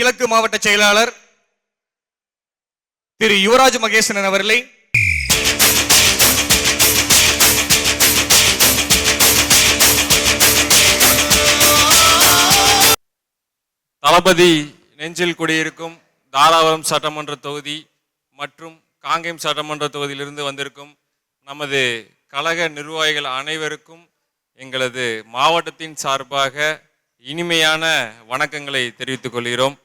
கிழக்கு மாவட்ட செயலாளர் திரு யுவராஜ் மகேசனன் அவர்களை தளபதி நெஞ்சில் குடியிருக்கும் தாராபுரம் சட்டமன்ற தொகுதி மற்றும் காங்கேயம் சட்டமன்ற தொகுதியிலிருந்து வந்திருக்கும் நமது கழக நிர்வாகிகள் அனைவருக்கும் எங்களது மாவட்டத்தின் சார்பாக இனிமையான வணக்கங்களை தெரிவித்துக் கொள்கிறோம்.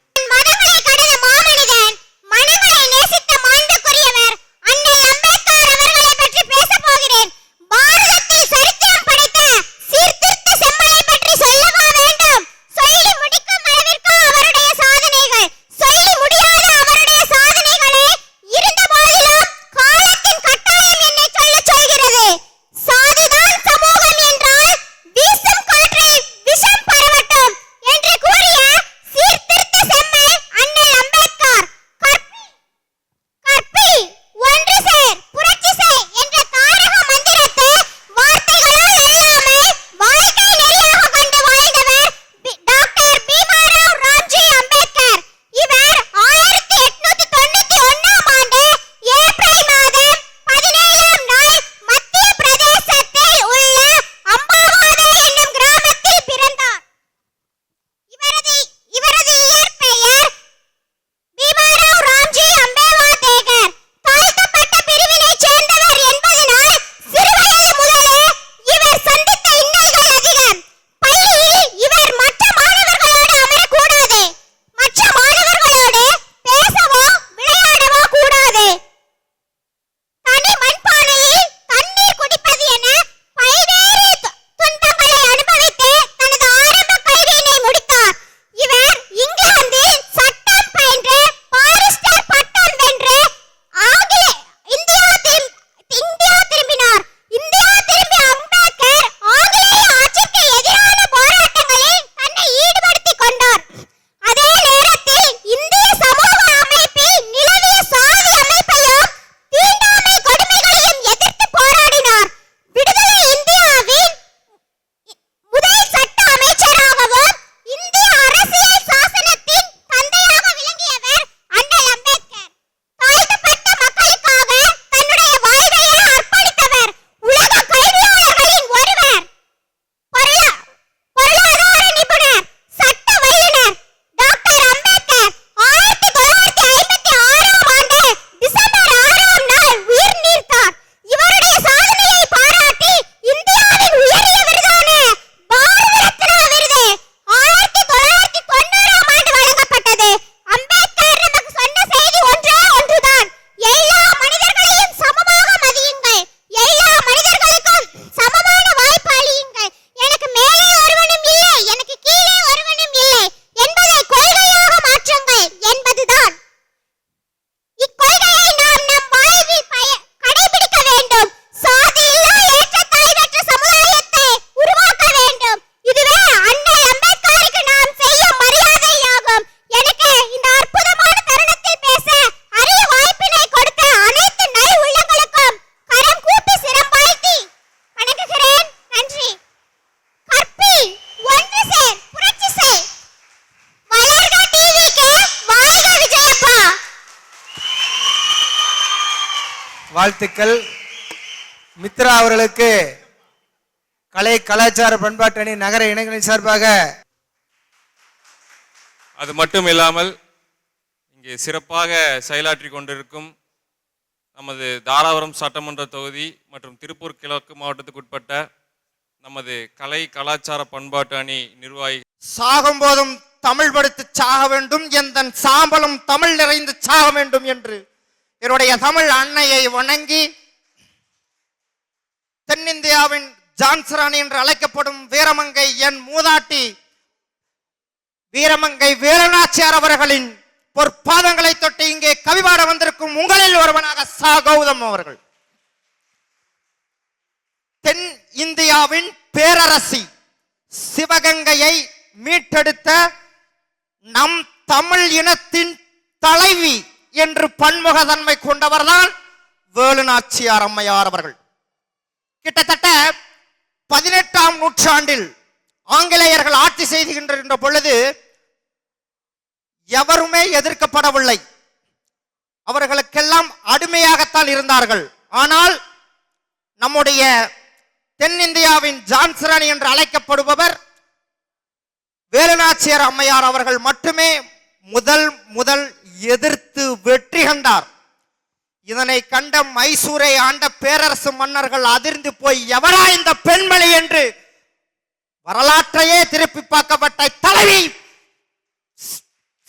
வாழ்த்துக்கள். மித்ரா அவர்களுக்கு கலை கலாச்சார பண்பாட்டு அணி நகர இணைகளின் சார்பாக அது மட்டும் இல்லாமல் இங்கே சிறப்பாக செயலாற்றி கொண்டிருக்கும் நமது தாராபுரம் சட்டமன்ற தொகுதி மற்றும் திருப்பூர் கிழக்கு மாவட்டத்துக்கு உட்பட்ட நமது கலை கலாச்சார பண்பாட்டு அணி நிர்வாகி சாகும் போதும் தமிழ் படுத்து சாக வேண்டும். எந்த சாம்பலும் தமிழ் நிறைந்து சாக வேண்டும் என்று என்னுடைய தமிழ் அன்னையை வணங்கி தென்னிந்தியாவின் ஜான்சராணி என்று அழைக்கப்படும் வீரமங்கை என் மூதாட்டி வீரமங்கை வீரநாச்சியார் அவர்களின் பொற்பாதங்களை தொட்டு இங்கே கவிபாட வந்திருக்கும் உங்களில் ஒருவனாக சா. கௌதம் அவர்கள். தென் இந்தியாவின் பேரரசி சிவகங்கையை மீட்டெடுத்த நம் தமிழ் இனத்தின் தலைவி என்று பன்முகத்தன்மை கொண்டவர்தான் வேலுநாச்சியார் அம்மையார் அவர்கள். கிட்டத்தட்ட பதினெட்டாம் நூற்றாண்டில் ஆங்கிலேயர்கள் ஆட்சி செய்துகின்ற பொழுது எவருமே எதிர்க்கப்படவில்லை. அவர்களுக்கெல்லாம் அடிமையாகத்தான் இருந்தார்கள். ஆனால் நம்முடைய தென்னிந்தியாவின் ஜான்சரன் என்று அழைக்கப்படுபவர் வேலுநாச்சியர் அம்மையார் அவர்கள் மட்டுமே முதல் முதல் எதிர்த்து வெற்றி கண்டார். இதனை கண்ட மைசூரை ஆண்ட பேரரசு மன்னர்கள் அதிர்ந்து போய் எவரா இந்த பெண்மணி என்று வரலாற்றையே திருப்பி பார்க்கப்பட்ட தலைவி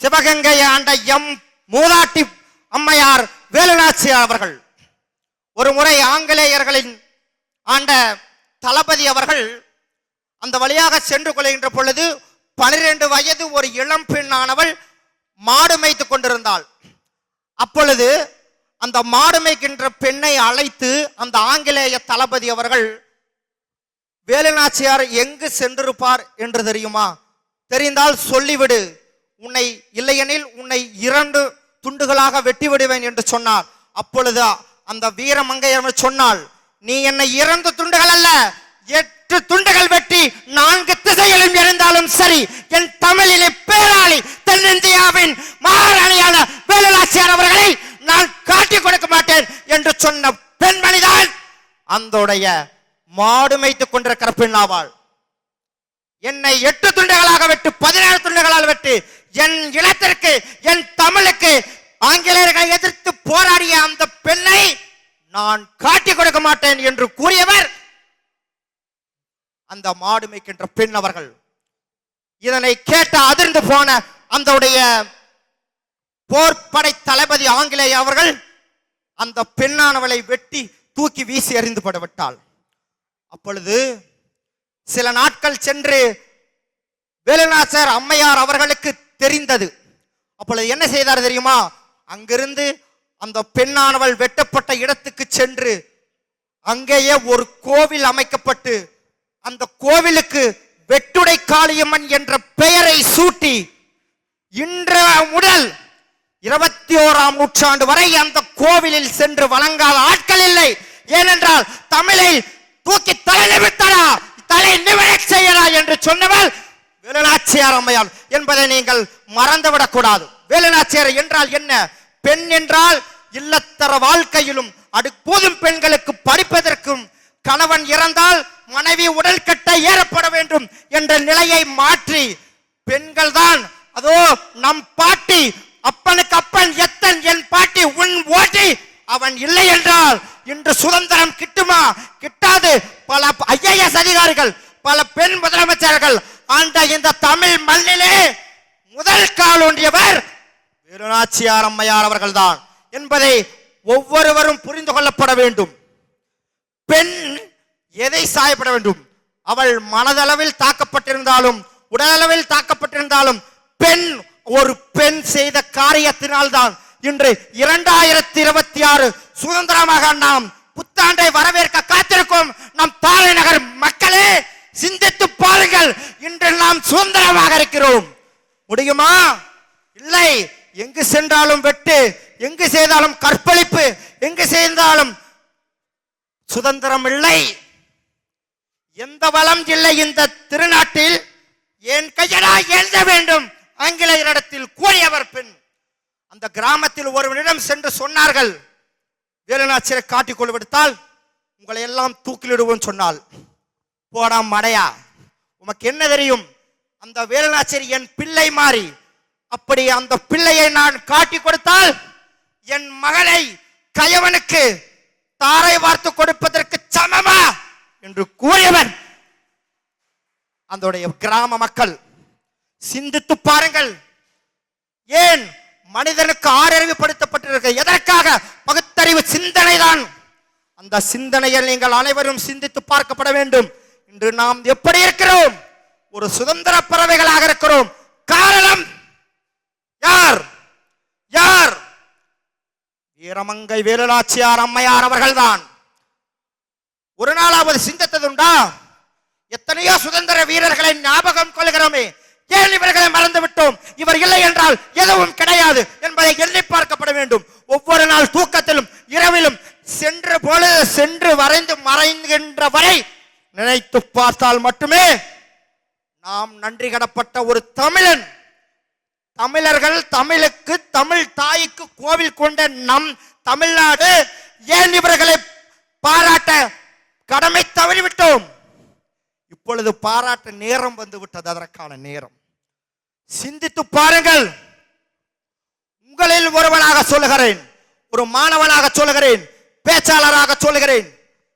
சிவகங்கை ஆண்ட எம். மூதாட்டி அம்மையார் வேலுநாச்சி அவர்கள். ஒரு முறை ஆங்கிலேயர்களின் ஆண்ட தளபதி அவர்கள் அந்த வழியாக சென்று கொள்கின்ற பொழுது பனிரெண்டு வயது ஒரு இளம் பெண்ணானவள் மாடு மேய்த்துக் கொண்டிருந்தாள். அப்பொழுது அந்த மாடு மேய்க்கின்ற பெண்ணை அழைத்து அந்த ஆங்கிலேய தளபதி அவர்கள் வேலுநாச்சியார் எங்கு சென்றிருப்பார் என்று தெரியுமா? தெரிந்தால் சொல்லிவிடு. உன்னை இல்லையெனில் உன்னை இரண்டு துண்டுகளாக வெட்டி விடுவேன் என்று சொன்னார். அப்பொழுது அந்த வீரமங்கையர் சொன்னாள் நீ என்னை இரண்டு துண்டுகள் அல்ல எட்டு துண்டுகள் வெட்டி நான்கு திசைகளும் இருந்தாலும் சரி என் தமிழிலே பேராளி தென்னிந்தியாவின் மகாராணியான வேலுநாச்சியார் அவர்களை நான் காட்டிக் கொடுக்க மாட்டேன் என்று சொன்ன பெண்மணிதான் அந்தோடைய மாடு மேய்த்துக் கொண்டிருக்கிற பெண்ணாவாள் என்னை எட்டு துண்டுகளாக வெட்டு பதினேழு துண்டுகளால் வெட்டு என் இனத்திற்கு என் தமிழுக்கு ஆங்கிலேயர்களை எதிர்த்து போராடிய அந்த பெண்ணை நான் காட்டிக் கொடுக்க மாட்டேன் என்று கூறியவர் அந்த மாடு மேய்க்கின்ற பெண் அவர்கள். இதனை கேட்ட அதிர்ந்து போன அந்த போர்படை தளபதி ஆங்கிலேய அவர்கள் அந்த பெண்ணானவளை வெட்டி தூக்கி வீசி எறிந்து அப்பொழுது சில நாட்கள் சென்று வேலுநாச்சர் அம்மையார் அவர்களுக்கு தெரிந்தது. அப்பொழுது என்ன செய்தார் தெரியுமா? அங்கிருந்து அந்த பெண்ணானவள் வெட்டப்பட்ட இடத்துக்கு சென்று அங்கேயே ஒரு கோவில் அமைக்கப்பட்டு அந்த கோவிலுக்கு வெட்டுடை காளியம்மன் என்ற பெயரை சூட்டி இன்ற முதல் இருபத்தி ஓராம் நூற்றாண்டு வரை அந்த கோவிலில் சென்று வழங்காத ஆட்கள் இல்லை. ஏனென்றால் தமிழை தூக்கி தலை நிமித்தடா தலை நிமிரச் செய்யடா என்று சொன்னவள் வேலுநாச்சியார் அம்மையார் என்பதை நீங்கள் மறந்துவிடக் கூடாது வேலுநாச்சியார் என்றால் என்ன? பெண் என்றால் இல்லத்தர வாழ்க்கையிலும் அடுப்போதும் போதும் பெண்களுக்கு படிப்பதற்கும் கணவன் இறந்தால் மனைவி உடல் கட்ட ஏறப்பட வேண்டும் என்ற நிலையை மாற்றி பெண்கள் தான் அதோ நம் பாட்டி அப்பனுக்கு அப்பன் எத்தன் என் பாட்டி உன் ஓட்டி அவன் இல்லை என்றால் இன்று சுதந்திரம் கிட்டுமா? கிட்டாது. பல ஐஏஎஸ் அதிகாரிகள் பல பெண் முதலமைச்சர்கள் ஆண்ட இந்த தமிழ் மண்ணிலே முதல் கால் ஒன்றியவர் வேலுநாச்சியார் அம்மையார் அவர்கள்தான் என்பதை ஒவ்வொருவரும் புரிந்து கொள்ளப்பட வேண்டும். பெண் எதை சாயப்பட வேண்டும்? அவள் மனதளவில் தாக்கப்பட்டிருந்தாலும் உடலளவில் தாக்கப்பட்டிருந்தாலும் பெண் ஒரு பெண் செய்த காரியத்தினால்தான் இன்று இரண்டாயிரத்தி இருபத்தி ஆறு சுதந்திரமாக நாம் புத்தாண்டை வரவேற்க காத்திருக்கும். நம் தலைநகர் மக்களே சிந்தித்து பாருங்கள். இன்று நாம் சுதந்திரமாக இருக்கிறோம். முடியுமா? இல்லை. எங்கு சென்றாலும் வெட்டு எங்கு செய்தாலும் கற்பழிப்பு எங்கு செய்தாலும் சுதந்திரம் இல்லை. எந்த வளம் இல்லை இந்த திருநாட்டில். என் கையடா எழுத வேண்டும். ஆங்கிலேயரிடத்தில் கூறியவர் பெண் அந்த கிராமத்தில் ஒருவனிடம் சென்று சொன்னார்கள் வேலுநாச்சியரை காட்டிக் கொண்டு விடுத்தால் உங்களை எல்லாம் தூக்கிலிடுவோம் சொன்னாள். போடா மடையா உமக்கு என்ன தெரியும்? அந்த வேலுநாச்சியர் என் பிள்ளை மாறி அப்படி அந்த பிள்ளையை நான் காட்டி கொடுத்தால் என் மகளை கயவனுக்கு தாரை வார்த்து கொடுப்பதற்கு சமமா? என்று கூறியவன். அதோடைய கிராம மக்கள் சிந்தித்து பாருங்கள். ஏன் மனிதனுக்கு ஆறறிவுப்படுத்தப்பட்டிருக்க எதற்காக? பகுத்தறிவு சிந்தனை தான் அந்த சிந்தனையில் நீங்கள் அனைவரும் சிந்தித்து பார்க்கப்பட வேண்டும். இன்று நாம் எப்படி இருக்கிறோம்? ஒரு சுதந்திர பறவைகளாக இருக்கிறோம். காரணம் யார்? யார்? வீரமங்கை வேலுநாச்சியார் அம்மையார் அவர்கள்தான். ஒரு நாளாவது சிந்தித்ததுண்டா எத்தனையோ சுதந்திர வீரர்களை ஞாபகம் கொள்கிறோமே. ஏன் இவர்களை மறந்து விட்டோம் இவர் இல்லை என்றால் எதுவும் கிடையாது என்பதை எண்ணி பார்க்கப்பட வேண்டும். ஒவ்வொரு நாள் தூக்கத்திலும் இரவிலும் சென்று போல சென்று வரைந்து மறைகின்ற வரை நினைத்து பார்த்தால் மட்டுமே நாம் நன்றி கடப்பட்ட ஒரு தமிழன். தமிழர்கள் தமிழுக்கு தமிழ் தாய்க்கு கோவில் கொண்ட நம் தமிழ்நாடு. ஏன் இவர்களை பாராட்ட கடமை தவறிவிட்டோம். இப்பொழுது பாராட்ட நேரம் வந்துவிட்டது அதற்கான நேரம். சிந்தித்து பாருங்கள். உங்களில் ஒருவனாக சொல்லுகிறேன். ஒரு மாணவனாக சொல்லுகிறேன். பேச்சாளராக சொல்லுகிறேன்.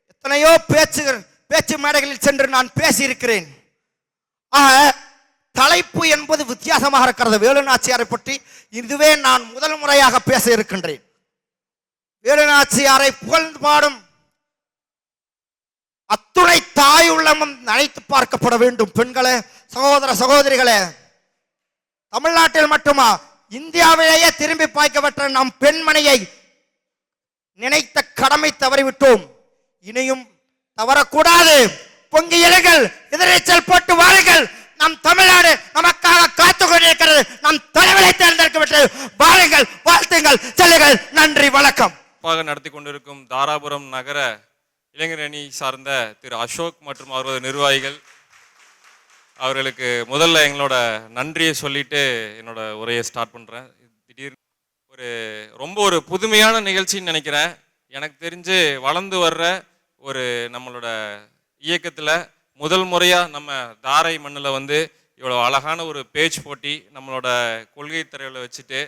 எத்தனையோ பேச்சு பேச்சு மேடைகளில் சென்று நான் பேசியிருக்கிறேன். ஆக தலைப்பு என்பது வித்தியாசமாக இருக்கிறது. வேலுநாச்சியாரை பற்றி இதுவே நான் முதல் முறையாக பேச இருக்கின்றேன். வேலுநாச்சியாரை புகழ்ந்து பாடும் அத்துணை தாய் உள்ளமும் அழைத்து பார்க்கப்பட வேண்டும் பெண்களே சகோதர சகோதரிகளே. தமிழ்நாட்டில் மட்டுமா இந்தியாவிலேயே திரும்பி பார்க்கப்பட்ட நம் பெண்மணியை நினைத்த கடமை தவறிவிட்டோம். இனியும் தவறக்கூடாது. பொங்கி எழுங்கள் எதிரீச்சல் போட்டு வாருங்கள். நம் தமிழ்நாடு நமக்காக காத்து கொண்டிருக்கிறது. நம் தலைவரை தேர்ந்தெடுக்கப்பட்டது வாருங்கள் வாழ்த்துங்கள் செல்லுங்கள். நன்றி வணக்கம். நடத்தி கொண்டிருக்கும் தாராபுரம் நகர இளைஞர் அணி சார்ந்த திரு அசோக் மற்றும் அவரது நிர்வாகிகள் அவர்களுக்கு முதல்ல எங்களோட நன்றியை சொல்லிட்டு என்னோட உரையை ஸ்டார்ட் பண்ணுறேன் திடீர் ஒரு ரொம்ப ஒரு புதுமையான நிகழ்ச்சின்னு நினைக்கிறேன். எனக்கு தெரிஞ்சு வளர்ந்து வர்ற ஒரு நம்மளோட இயக்கத்தில் முதல் முறையாக நம்ம தாரை மண்ணில் வந்து இவ்வளோ அழகான ஒரு பேச்சு போட்டி நம்மளோட கொள்கை தரையில் வச்சுட்டு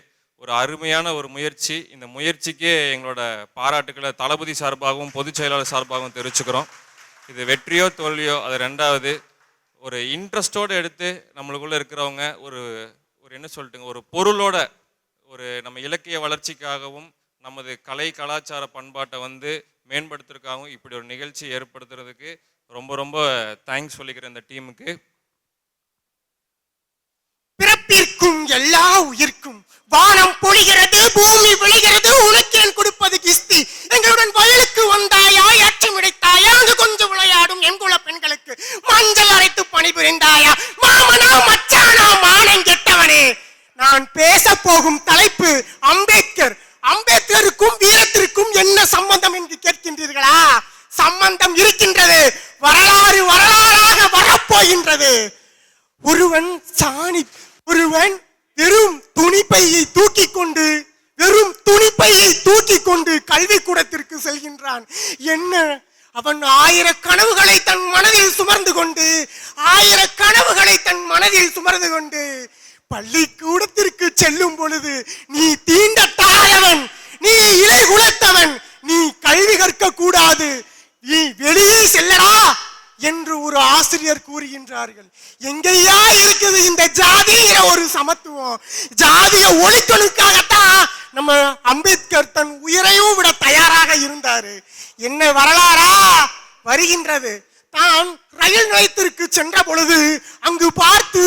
ஒரு அருமையான ஒரு முயற்சி. இந்த முயற்சிக்கே எங்களோட பாராட்டுக்களை தளபதி சார்பாகவும் பொதுச் செயலாளர் சார்பாகவும் தெரிவிச்சுக்கிறோம். இது வெற்றியோ தோல்வியோ அது ரெண்டாவது. ஒரு இன்ட்ரெஸ்டோடு எடுத்து நம்மளுக்குள்ளே இருக்கிறவங்க ஒரு ஒரு என்ன சொல்லிட்டுங்க ஒரு பொருளோட ஒரு நம்ம இலக்கிய வளர்ச்சிக்காகவும் நமது கலை கலாச்சார பண்பாட்டை வந்து மேம்படுத்துறதுக்காகவும் இப்படி ஒரு நிகழ்ச்சி ஏற்படுத்துறதுக்கு ரொம்ப ரொம்ப தேங்க்ஸ் சொல்லிக்கிறேன் இந்த டீமுக்கு. பிறப்பிற்கும் எல்லா உயிர்க்கும். வானம் பொழிகிறது பூமி விழுகிறது உனக்கேன் கொடுப்பது கிஸ்தி. எங்களுடன் வயலுக்கு வந்தாயா ஏற்றம் இடைத்தாயா அங்கு கொஞ்சம் விளையாடும் எங்குள்ள பெண்களுக்கு. மஞ்சள் அரைத்து பணிபுரிந்தாயா மாமனா மச்சானா மானம் கெட்டவனே. நான் பேச போகும் தலைப்பு அம்பே செல்கின்றான் என்ன? அவன் ஆயிர கனவுகளை தன் மனதில் சுமர்ந்து கொண்டு ஆயிர கனவுகளை தன் மனதில் சுமர்ந்து கொண்டு பள்ளிக்கூடத்திற்கு செல்லும் பொழுது நீ தீண்டத்தாழவன் நீ இலை குலத்தவன் நீ கல்வி கற்க கூடாது நீ வெளியே செல்லடா! என்று ஒரு ஆசிரியர் கூறுகின்றார்கள். எங்கேயா இருக்குது இந்த ஜாதிங்கிற ஒரு சமத்துவம்? ஜாதிய ஒழிக்கலுக்காகத்தான் நம்ம அம்பேத்கர் தன் உயிரையும் விட தயாராக இருந்தாரு. என்ன வரலாறா? வருகின்றது. தான் ரயில் நிலையத்திற்கு சென்ற பொழுது அங்கு பார்த்து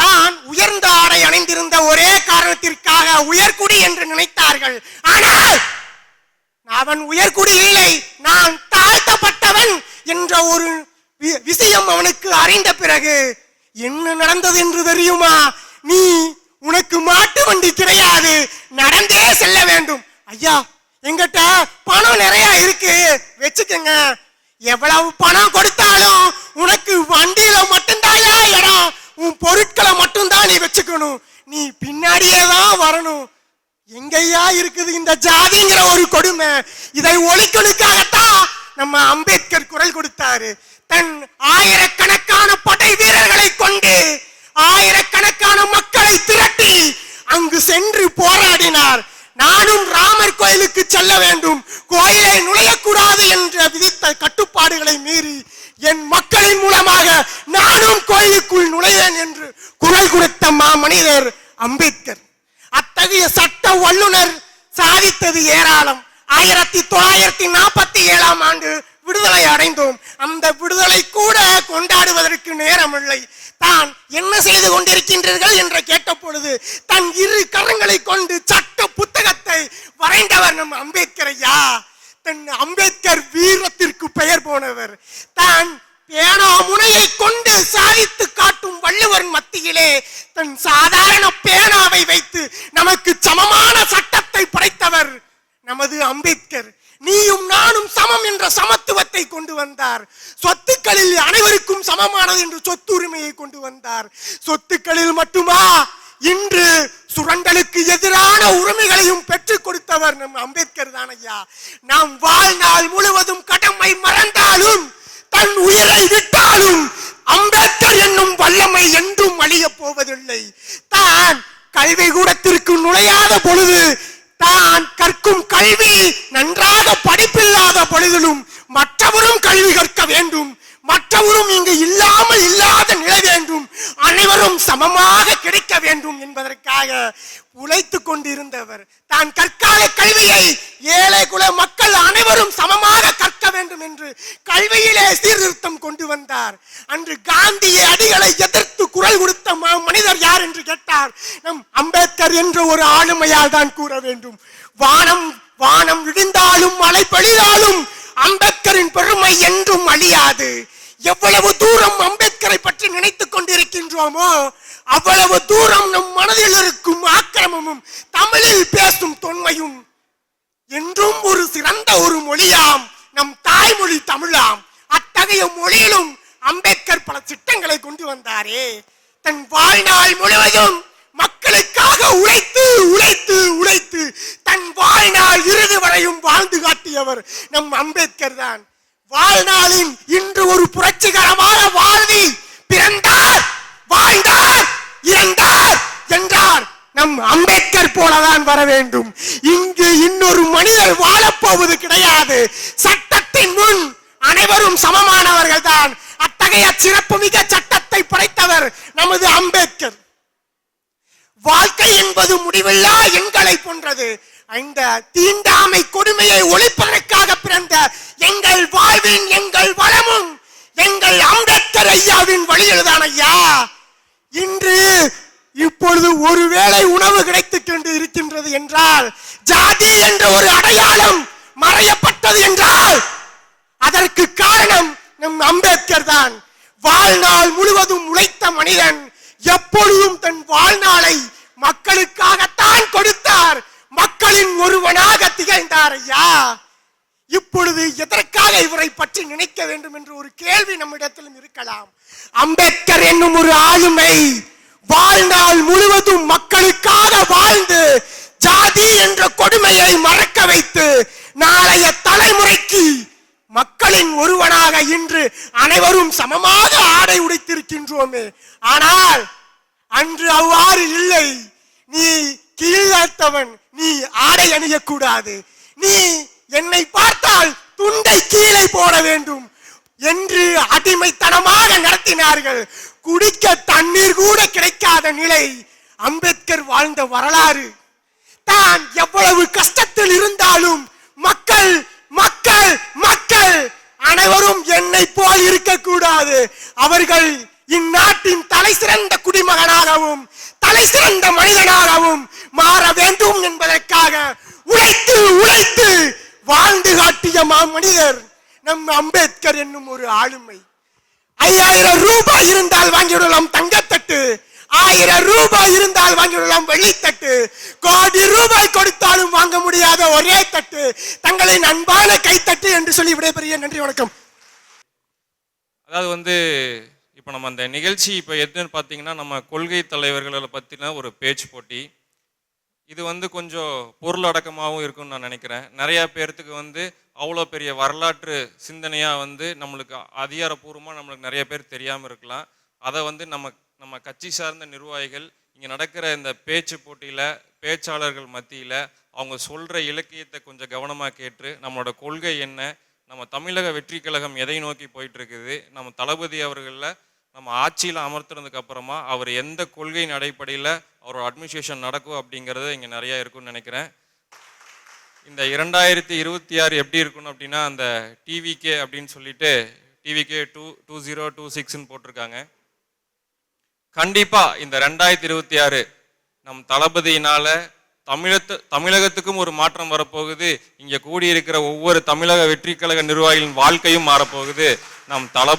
தான் உயர்ந்த ஆடை அணிந்திருந்த ஒரே காரணத்திற்காக உயர்குடி என்று நினைத்தார்கள். ஆனால் அவன் உயர்குடி இல்லை. நான் தாழ்த்தப்பட்டவன். என்ற ஒரு வி- விஷயம் அவனுக்கு அறிந்த பிறகு என்ன நடந்தது என்று தெரியுமா? நீ உனக்கு மாட்டு வண்டி கிடையாது. நடந்தே செல்ல வேண்டும். ஐயா எங்கிட்ட பணம் நிறைய இருக்கு. வச்சுக்கங்க. எவ்வளவு பணம் கொடுத்தாலும் உனக்கு வண்டியில மட்டும்தாயா இடம்? உன் பொருட்களை மட்டும்தான் நீ வச்சுக்கணும். நீ பின்னாடியே தான் வரணும். எங்கய்யா இருக்குது இந்த ஜாதிங்கிற ஒரு கொடுமை. இதை ஒழிக்கணுக்காகத்தான் நம்ம அம்பேத்கர் குரல் கொடுத்தாரு. தன் ஆயிரக்கணக்கான படை வீரர்களை கொண்டு ஆயிரக்கணக்கான மக்களை திரட்டி அங்கு சென்று போராடினார். நானும் ராமர் கோயிலுக்கு செல்ல வேண்டும். கோயிலை நுழையக்கூடாது என்ற விதித்த கட்டுப்பாடுகளை மீறி என் மக்களின் மூலமாக நானும் கோயிலுக்குள் நுழைவேன் என்று குரல் கொடுத்த மாமனிதர் அம்பேத்கர். அத்தகைய சட்ட வல்லுனர் சாதித்தது ஏராளம். ஆயிரத்தி தொள்ளாயிரத்தி நாற்பத்தி ஏழாம் ஆண்டு விடுதலை அடைந்தோம். அந்த விடுதலை கூட கொண்டாடுவதற்கு நேரமில்லை. தான் என்ன செய்து கொண்டிருக்கின்றீர்கள் என்று கேட்ட பொழுது தன் இரு கரங்களை கொண்டு சட்ட புத்தகத்தை வரைந்தவர் நம் அம்பேத்கர் ஐயா. தன் அம்பேத்கர் வீரத்திற்கு பெயர் போனவர். தான் பேனா முனையை கொண்டு சாதித்து காட்டும் வள்ளுவர் மத்தியிலே தன் சாதாரண பேனாவை வைத்து நமக்கு நமது அம்பேத்கர் நீயும் நானும் சமம் என்ற சமத்துவத்தை கொண்டு வந்தார். சொத்துக்களில் அனைவருக்கும் சமமானது என்று சொத்துரிமையை கொண்டு வந்தார். சொத்துக்களில் மட்டுமா? இன்று சுரண்டலுக்கு எதிரான உரிமைகளையும் பெற்றுக் கொடுத்தவர் நம் அம்பேத்கர் தான் ஐயா. நாம் வாழ்நாள் முழுவதும் கடமை மறந்தாலும் தன் உயிரை விட்டாலும் அம்பேத்கர் என்னும் வல்லமை என்றும் அழிய போவதில்லை. தான் கல்வி கூடத்திற்கு நுழையாத பொழுது தான் கற்கும் கல்வி நன்றாக படிப்பில்லாத பொழுதிலும் மற்றவரும் கல்வி கற்க வேண்டும். மற்றவரும் இங்கு இல்லாமல் இல்லாத நிலை வேண்டும். அனைவரும் சமமாக கிடைக்க வேண்டும் என்பதற்காக உழைத்துக் கொண்டிருந்தவர். தான் கற்கால கல்வியை ஏழை குல மக்கள் அனைவரும் சமமாக கற்க வேண்டும் என்று கல்வியிலே சீர்திருத்தம் கொண்டு வந்தார். அன்று காந்திய அடிகளை எதிர்த்து குரல் கொடுத்த மனிதர் யார் என்று கேட்டார். நம் அம்பேத்கர் என்ற ஒரு ஆளுமையால் தான் கூற வேண்டும். வானம் வானம் இடிந்தாலும் மழை பொழிந்தாலும் அம்பேத்கரின் பெருமை என்றும் அழியாது. எவ்வளவு தூரம் அம்பேத்கரை பற்றி நினைத்துக் கொண்டிருக்கின்றோமோ அவ்வளவு தூரம் தமிழில் இருக்கும் ஆக்கிரமமும் தமிழில் பேசும் தொன்மையும் என்றும் ஒரு சிறந்த ஒரு மொழியாம் நம் தாய்மொழி தமிழாம். அத்தகைய மொழியிலும் அம்பேத்கர் பல திட்டங்களை கொண்டு வந்தாரே. தன் வாழ்நாள் முழுவதும் மக்களுக்காக உழைத்து உழைத்து உழைத்து தன் வாழ்நாள் இறுதி வரையும் வாழ்ந்து காட்டியவர் நம் அம்பேத்கர் தான். வாழ்நாளின் இன்று ஒரு புரட்சிகரமான வாழ்வில் பிறந்தார் வாழ்ந்தார் இறந்தார். நம் அம்பேத்கர் போலதான் வர வேண்டும். இங்கு இன்னொரு மனிதர் வாழப்போவது கிடையாது. சட்டத்தின் முன் அனைவரும் சமமானவர்கள் தான் அத்தகைய சிறப்புமிக்க சட்டத்தை படைத்தவர் நமது அம்பேத்கர். வாழ்க்கை என்பது முடிவில்லா எண்களை போன்றது. இந்த தீண்டாமை கொடுமையை ஒழிப்பதற்காக பிறந்த எங்கள் வாழ்வின் எங்கள் வளமும் எங்கள் அம்பேத்கர் ஐயாவின் வழியில்தான் ஐயா. இன்று இப்பொழுது ஒருவேளை உணவு கிடைத்து கொண்டு இருக்கின்றது என்றால் ஜாதி என்ற ஒரு அடையாளம் மறையப்பட்டது என்றால் அதற்கு காரணம் நம் அம்பேத்கர் தான். வாழ்நாள் முழுவதும் உழைத்த மனிதன் எப்பொழுதும் தன் வாழ்நாளை மக்களுக்காகத்தான் கொடுத்தார். மக்களின் ஒருவனாக திகழ்ந்தார் ஐயா. இப்பொழுது எதற்காக இவரை பற்றி நினைக்க வேண்டும் என்று ஒரு கேள்வி நம்மிடத்திலும் இருக்கலாம். அம்பேத்கர் என்னும் ஒரு ஆளுமை வாழ்நாள் முழுவதும் மக்களுக்காக வாழ்ந்து ஜாதி என்ற கொடுமையை மறக்க வைத்து நாளைய தலைமுறைக்கு மக்களின் ஒருவனாக இன்று அனைவரும் சமமாக ஆடை உடைத்திருக்கின்றோமே. ஆனால் அன்று அவ்வாறு இல்லை. நீ கீழாத்தவன் நீ ஆடை அணியக்கூடாது. நீ என்னை பார்த்தால் துண்டை கீழே போட வேண்டும். என்று அடிமைத்தனமாக நடத்தினார்கள். குடிக்க தண்ணீர் கூட கிடைக்காத நிலை அம்பேத்கர் வாழ்ந்த வரலாறு. தான் எவ்வளவு கஷ்டத்தில் இருந்தாலும் மக்கள் மக்கள் மக்கள் அனைவரும் என்னை போல் இருக்கக்கூடாது. அவர்கள் இந்நாட்டின் தலை சிறந்த குடிமகனாகவும் தலை சிறந்த மனிதனாகவும் மாற வேண்டும் என்பதற்காக உழைத்து உழைத்து வாழ்ந்து காட்டிய மாமனிதர். நம் அம்பேத்கர் என்னும் ஒரு ஆளுமை. ஐயாயிரம் ரூபாய் இருந்தால் வாங்கிவிடலாம் தங்கத்தட்டு. ஆயிரம் ரூபாய் இருந்தால் வாங்கிவிடலாம் வெள்ளித்தட்டு. கோடி ரூபாய் கொடுத்தாலும் வாங்க முடியாத ஒரே தட்டு. தங்களின் அன்பான கைத்தட்டு என்று சொல்லி விடைபெறிய நன்றி வணக்கம். அதாவது வந்து இப்போ நம்ம அந்த நிகழ்ச்சி இப்போ எதுன்னு பார்த்தீங்கன்னா நம்ம கொள்கை தலைவர்களை பற்றின ஒரு பேச்சு போட்டி. இது வந்து கொஞ்சம் பொருளடக்கமாகவும் இருக்கும்னு நான் நினைக்கிறேன். நிறையா பேர்த்துக்கு வந்து அவ்வளோ பெரிய வரலாற்று சிந்தனையாக வந்து நம்மளுக்கு அதிகாரப்பூர்வமாக நம்மளுக்கு நிறைய பேர் தெரியாமல் இருக்கலாம். அதை வந்து நம்ம நம்ம கட்சி சார்ந்த நிர்வாகிகள் இங்கே நடக்கிற இந்த பேச்சு போட்டியில் பேச்சாளர்கள் மத்தியில் அவங்க சொல்கிற இலக்கியத்தை கொஞ்சம் கவனமாக கேட்டு நம்மளோட கொள்கை என்ன நம்ம தமிழக வெற்றி கழகம் எதை நோக்கி போயிட்டுருக்குது நம்ம தளபதி அவர்களில் நம்ம ஆட்சியில் அமர்த்துனதுக்கப்புறமா அவர் எந்த கொள்கையின் அடிப்படையில் அவரோட அட்மினிஸ்ட்ரேஷன் நடக்கும் அப்படிங்கிறது இங்கே நிறையா இருக்கும்னு நினைக்கிறேன். இந்த இரண்டாயிரத்தி இருபத்தி ஆறு எப்படி இருக்கணும் அப்படின்னா அந்த டிவிகே அப்படின்னு சொல்லிட்டு TVK two two zero two சிக்ஸ்ன்னு போட்டிருக்காங்க. கண்டிப்பா இந்த ரெண்டாயிரத்தி இருபத்தி ஆறு நம் தளபதியினால தமிழத்து தமிழகத்துக்கும் ஒரு மாற்றம் வரப்போகுது. இங்க கூடியிருக்கிற ஒவ்வொரு தமிழக வெற்றி கழக நிர்வாகிகளின் வாழ்க்கையும் மாறப்போகுது. நம் தளபதி